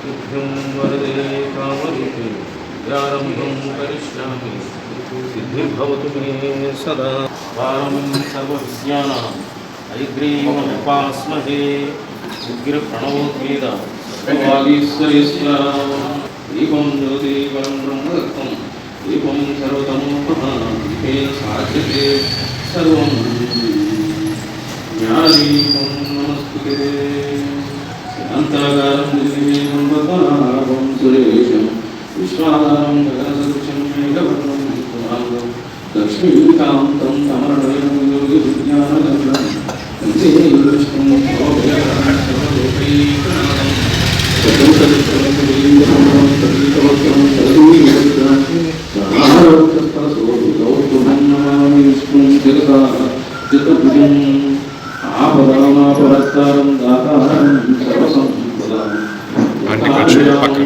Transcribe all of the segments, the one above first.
नमस्तुभ्यं वरदे कामरूपे प्रारम्भं करिष्यामि सिद्धिर्भवतु मे सदा पारं सर्वविद्यानाम् ऐग्रीवमुपास्महे उग्रप्रणवोद्वेद वागीश्वरेश्वर दीपं ज्योतिकं ब्रह्मदत्तं दीपं सर्वतमोपः दीपेन साध्यते सर्वं ज्ञानदीपं नमस्ते Jangan అంటే పక్కన.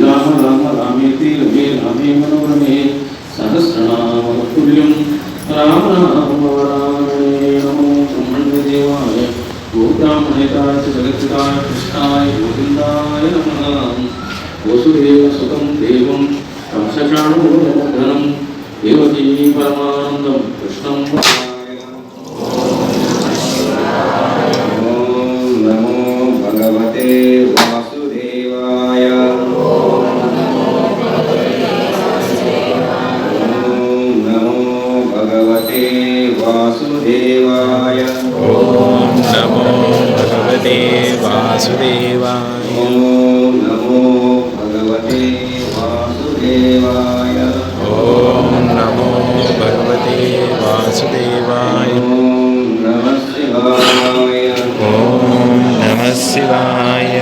రామ రామేతి నమో బ్రహ్మణ్యదేవాయ గోబ్రాహ్మణేతాయ జగత్పితాయ కృష్ణాయ గోవిందాయ నమః వసుదేవ సుతం దేవం దేవకీ పరమానందం కృష్ణం వాసుదేవాయ ఓం నమో భగవతే వాసుదేవాయ ఓం నమో భగవతే వాసుదేవాయ ఓం నమో భగవతే వాసుదేవాయ ఓం నమ శివాయ ఓం నమ శివాయ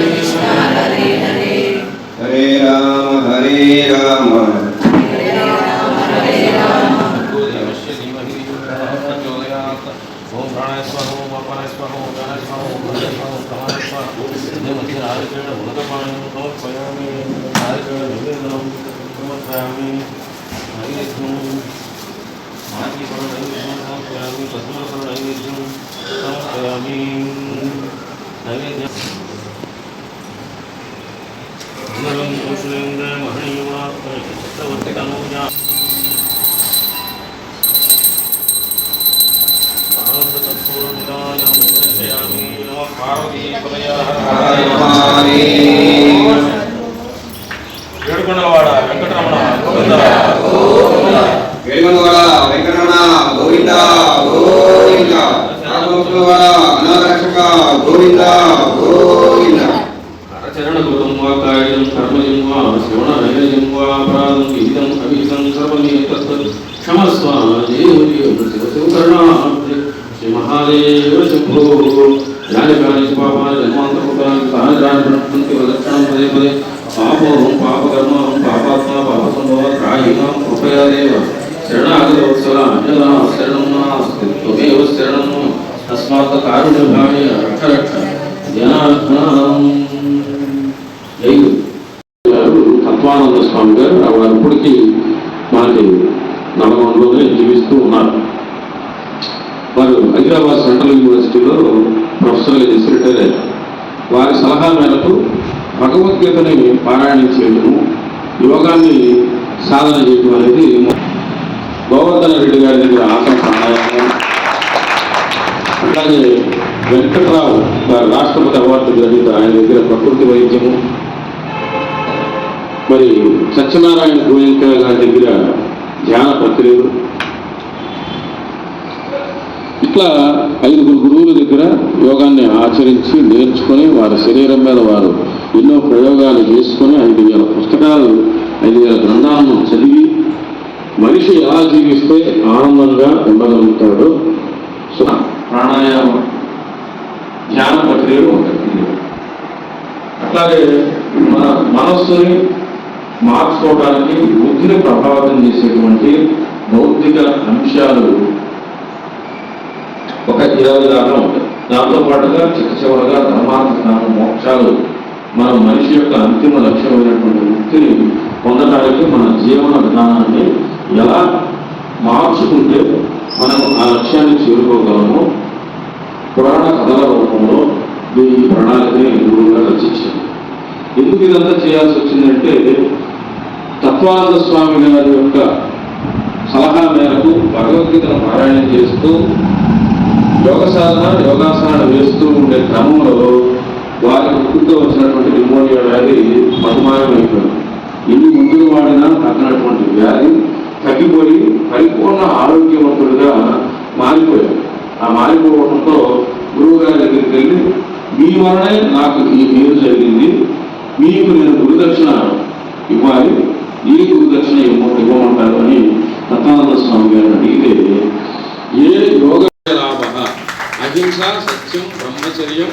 కృష్ణ హరే హరే హరే రామ హరే రామ దేవస్య ధీమహి ప్రచోదయాత్ ఓం ప్రాణాయ స్వహ ఓం పదే పదే పాపం పాపకర్మం పాపాత్మ పాప సంభవ త్రాహిమాం కృపయా దేవ శరణాగతవత్సల అన్యదా శరణం నాస్తి త్వమేవ శరణం తస్మాత్ కారుణ్యభావే రక్ష రక్ష జనార్దనం జై గురు. గారు తత్వానంద స్వామి గారు వారు ఇప్పటికీ మనకి నల్గొండలోనే జీవిస్తూ ఉన్నారు వారు హైదరాబాద్ సెంట్రల్ యూనివర్సిటీలో ప్రొఫెసర్గా చేసి రిటైర్ అయ్యారు వారి సలహా మేరకు భగవద్గీతని పారాయణం చేయటము యోగాన్ని సాధన చేయటం అనేది గోవర్ధన రెడ్డి గారి దగ్గర ఆసన ప్రాణాయామం అలాగే వెంకట్రావు గారు రాష్ట్రపతి అవార్డు గ్రహీత ఆయన దగ్గర ప్రకృతి వైద్యము. మరి సత్యనారాయణ గోయంక గారి దగ్గర ధ్యాన ప్రక్రియలు. ఇట్లా ఐదుగురు గురువుల దగ్గర యోగాన్ని ఆచరించి నేర్చుకొని వారి శరీరం మీద వారు ఎన్నో ప్రయోగాలు చేసుకొని ఐదు వేల పుస్తకాలు ఐదు వేల గ్రంథాలను చదివి మనిషి ఎలా జీవిస్తే ఆనందంగా ఉండగలుగుతాడో సో ప్రాణాయామం ధ్యాన ప్రక్రియలు ఒకటి అట్లాగే మన మనస్సుని మార్చుకోవడానికి బుద్ధిని ప్రభావితం చేసేటువంటి భౌతిక అంశాలు ఒక ఇరవై దాకా ఉంటాయి. దాంతో పాటుగా చిట్ట చివరగా ధర్మార్థ జ్ఞానం మోక్షాలు మన మనిషి యొక్క అంతిమ లక్ష్యమైనటువంటి ముక్తిని పొందడానికి మన జీవన విధానాన్ని ఎలా మార్చుకుంటే మనం ఆ లక్ష్యాన్ని చేరుకోగలము పురాణ కథల రూపంలో దీని ప్రణాళికని గురువుగా రచించింది ఎందుకు ఇదంతా చేయాల్సి వచ్చిందంటే తత్వానంద స్వామి గారి యొక్క సలహా మేరకు భగవద్గీతను పారాయణం చేస్తూ యోగ సాధన యోగాసనాలు వేస్తూ ఉండే క్రమంలో వారికి పుట్టుతో వచ్చినటువంటి న్యూమోనియా వ్యాధి మధుమాయం అయిపోయింది ముందుకు వాడినా తగ్గినటువంటి వ్యాధి తగ్గిపోయి పరిపూర్ణ ఆరోగ్యవంతుడిగా మారిపోయాడు ఆ మారిపోవడంతో గురువు గారి దగ్గరికి వెళ్ళి మీ వలనే నాకు ఈ మేలు జరిగింది. మీకు నేను గురుదక్షిణ ఇవ్వాలి. ఈ గురుదక్షిణ ఇవ్వ ఇవ్వమంటారు అని దత్తానంద స్వామి గారిని అడిగితే ఏ యోగ లాభ? అహింస సత్యం బ్రహ్మచర్యం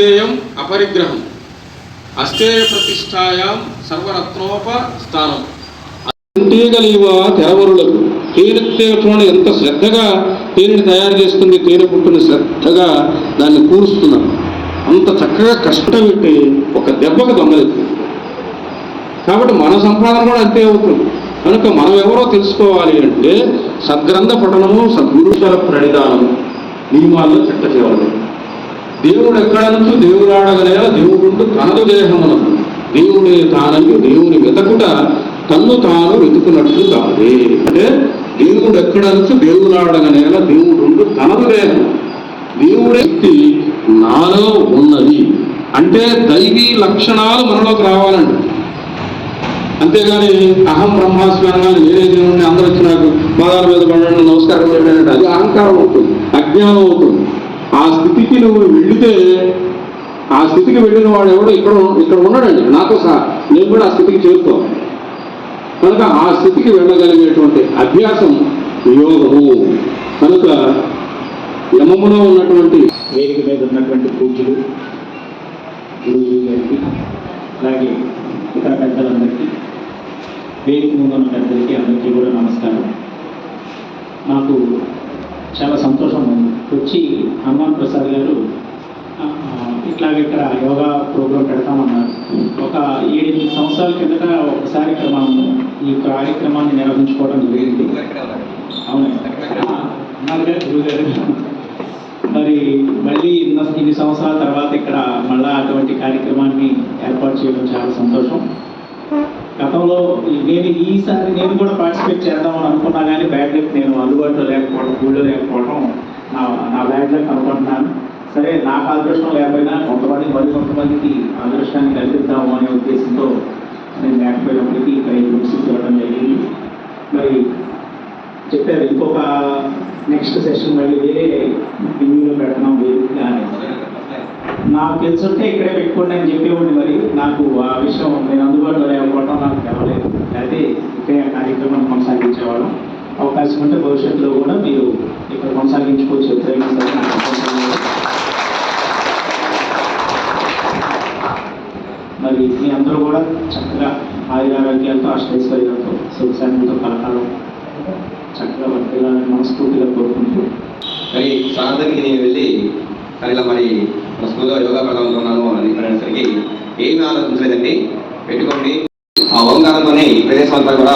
అస్థేయం అపరిగ్రహం. అస్థేయ ప్రతిష్టాయాం సర్వరత్నోప స్థానం. తీగలివా తెరవరులకు తేనె తేనె ఎంత శ్రద్ధగా తేనెని తయారు చేస్తుంది తేనె పుట్టుని శ్రద్ధగా దాన్ని కూరుస్తున్నాం అంత చక్కగా కష్టపెట్టి ఒక దెబ్బకు దొంగలిస్తుంది కాబట్టి మన సంపాదన కూడా అంతే అవుతుంది. కనుక మనం ఎవరో తెలుసుకోవాలి అంటే సద్గ్రంథ పఠనము సద్గురుచర ప్రణిధానము నియమాల్లో చిట్ట చేయాలి. దేవుడు ఎక్కడ దేవుడు ఆడగలేదా దేవుడు తనదు దేహమునకు దేవుడే తానయ్యు దేవుని వెతకుట తన్ను తాను వెతుకున్నట్లు కాదే. అంటే దేవుడు ఎక్కడ నుంచి దేవుడు ఆడగనేల దేవుడు తనదు దేహం దేవుడే వ్యక్తి నాలో ఉన్నది. అంటే దైవీ లక్షణాలు మనలోకి రావాలండి. అంతేగాని అహం బ్రహ్మాస్మి అనగానే నేనే దేవుడిని అందరూ వచ్చి నాకు పాదాల మీద పడండి నమస్కారం పెట్టండి అంటే అది అహంకారం అవుతుంది అజ్ఞానం అవుతుంది. ఆ స్థితికి నువ్వు వెళితే ఆ స్థితికి వెళ్ళిన వాడు ఎవడో ఇక్కడ ఇక్కడ ఉన్నాడండి నాతో సహా. నేను కూడా ఆ స్థితికి చేరుతాను. కనుక ఆ స్థితికి వెళ్ళగలిగేటువంటి అభ్యాసం యోగము. కనుక యమములో ఉన్నటువంటి వేదిక మీద ఉన్నటువంటి పూజలు గురుజీ గారికి అలాగే ఇతర పెద్దలందరికీ వేదిక ముందు ఉన్న పెద్దలకి అందరికీ కూడా నమస్కారం. నాకు చాలా సంతోషం ఉంది. వచ్చి హనుమాన్ ప్రసాద్ గారు ఆ, ఇట్లాగ ఇక్కడ యోగా ప్రోగ్రాం పెడతామన్నారు. ఒక ఏడెనిమిది సంవత్సరాల కిందట ఒకసారి ఇక్కడ మనం ఈ కార్యక్రమాన్ని నిర్వహించుకోవడం జరిగింది. అవును. మరి మళ్ళీ ఇన్న ఇన్ని సంవత్సరాల తర్వాత ఇక్కడ మళ్ళా అటువంటి కార్యక్రమాన్ని ఏర్పాటు చేయడం చాలా సంతోషం. గతంలో నేను ఈసారి నేను కూడా పార్టిసిపేట్ చేద్దామని అనుకున్నా కానీ బ్యాడ్ లక్ నేను అందుబాటులో లేకపోవడం ఊళ్ళో లేకపోవడం నా నా బ్యాడ్ లక్ అనుకుంటున్నాను. సరే నాకు అదృష్టం లేకపోయినా కొంతమంది మరి కొంతమందికి అదృష్టాన్ని కల్పిద్దాము అనే ఉద్దేశంతో నేను లేకపోయినప్పటికీ ఇక్కడ ఈ బుక్స్ చూడడం జరిగింది. మరి చెప్పారు ఇంకొక నెక్స్ట్ సెషన్ మళ్ళీ వేరే వెన్యూలో పెడతాం వేదికగా అని. నాకు తెలుసుంటే ఇక్కడే పెట్టుకోండి అని చెప్పేవాడిని మరి. నాకు ఆ విషయం నేను అందుబాటులో లేకపోవడం నాకు తెలవలేదు అయితే ఇక్కడే ఆ కార్యక్రమం కొనసాగించేవాళ్ళం అవకాశం భవిష్యత్తులో కూడా మీరు ఇక్కడ కొనసాగించుకోవచ్చు. ఎప్పుడైనా మరి మీ అందరూ కూడా చక్కగా ఆయురారోగ్యాలతో అష్టైశ్వర్యాలతో సుఖశాంతితో కలకాలం చక్కగా వర్తిల్లాలని మనస్ఫూర్తిగా కోరుకుంటూ. కానీ సాయంత్రానికి నేను వెళ్ళి కానీ ఇలా మరి ప్రస్తుతంగా యోగా యోగా పెడదామనుకున్నాను అని అనేసరికి ఏమీ ఆలోచించలేదండి. పెట్టుకోండి. ఆ ఓంకారంతోనే ఈ ప్రదేశం అంతా కూడా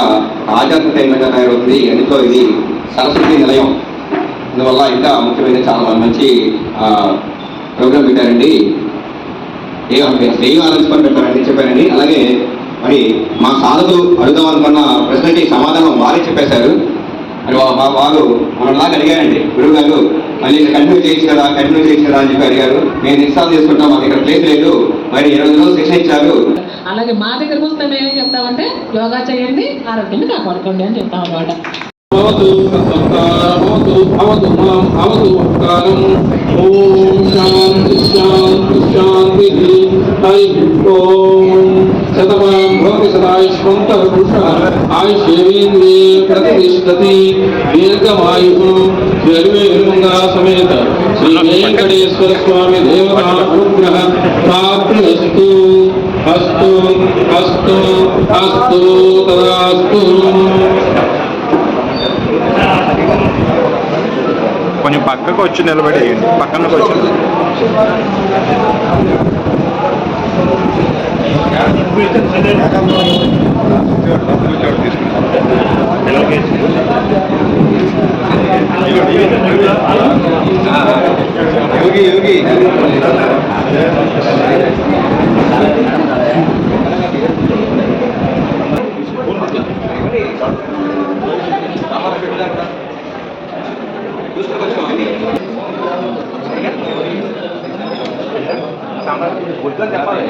ఆధ్యాత్మికంగా తయారవుతుంది. అందులో ఇది సరస్వతి నిలయం. అందువల్ల ఇంకా ముఖ్యమైన చాలా మంచి ప్రోగ్రామ్ పెట్టారండి. ఏ ఏం ఆలోచించుకొని పెట్టారండి చెప్పారండి? అలాగే మరి మా సాధకులు అడుగుదాం అనుకున్న ప్రశ్నకి సమాధానం వారే చెప్పేశారు. మరి వారు మనలాగా అడిగారండి. గురువు గారు మళ్ళీ కంటిన్యూ చేయొచ్చు కదా కంటిన్యూ చేయొచ్చు కదా అని చెప్పి అడిగారు. నేను ఇన్స్టాల్ చేసుకుంటాం. మాకు ఇక్కడ ప్లేస్ లేదు. మరి ఇరవై రోజులు శిక్షణ ఇచ్చారు. అలాగే మా దగ్గరకు వస్తే మేమేం చెప్తామంటే యోగా చేయండి ఆరోగ్యాన్ని కాపాడుకోండి అని చెప్తాం అన్నమాట మాం భవతు ఉపకారం ఓం శాంతి శాంతి శాంతి హరి ఓం శతమాం భవతి సదాయుష్మంతః పురుషः ఆయుష్యేంద్రియే ప్రతిష్టతి దీర్ఘమాయుః జర్వేరుంగా సమేత. శ్రీ వెంకటేశ్వర స్వామి దేవతా అనుగ్రహ అస్తు అస్తు అస్తు తదాస్తు. కొంచెం పక్కకు వచ్చి నిలబడి పక్కనకు వచ్చి యోగి యోగి. చెప్పాను వద్దని చెప్పాలి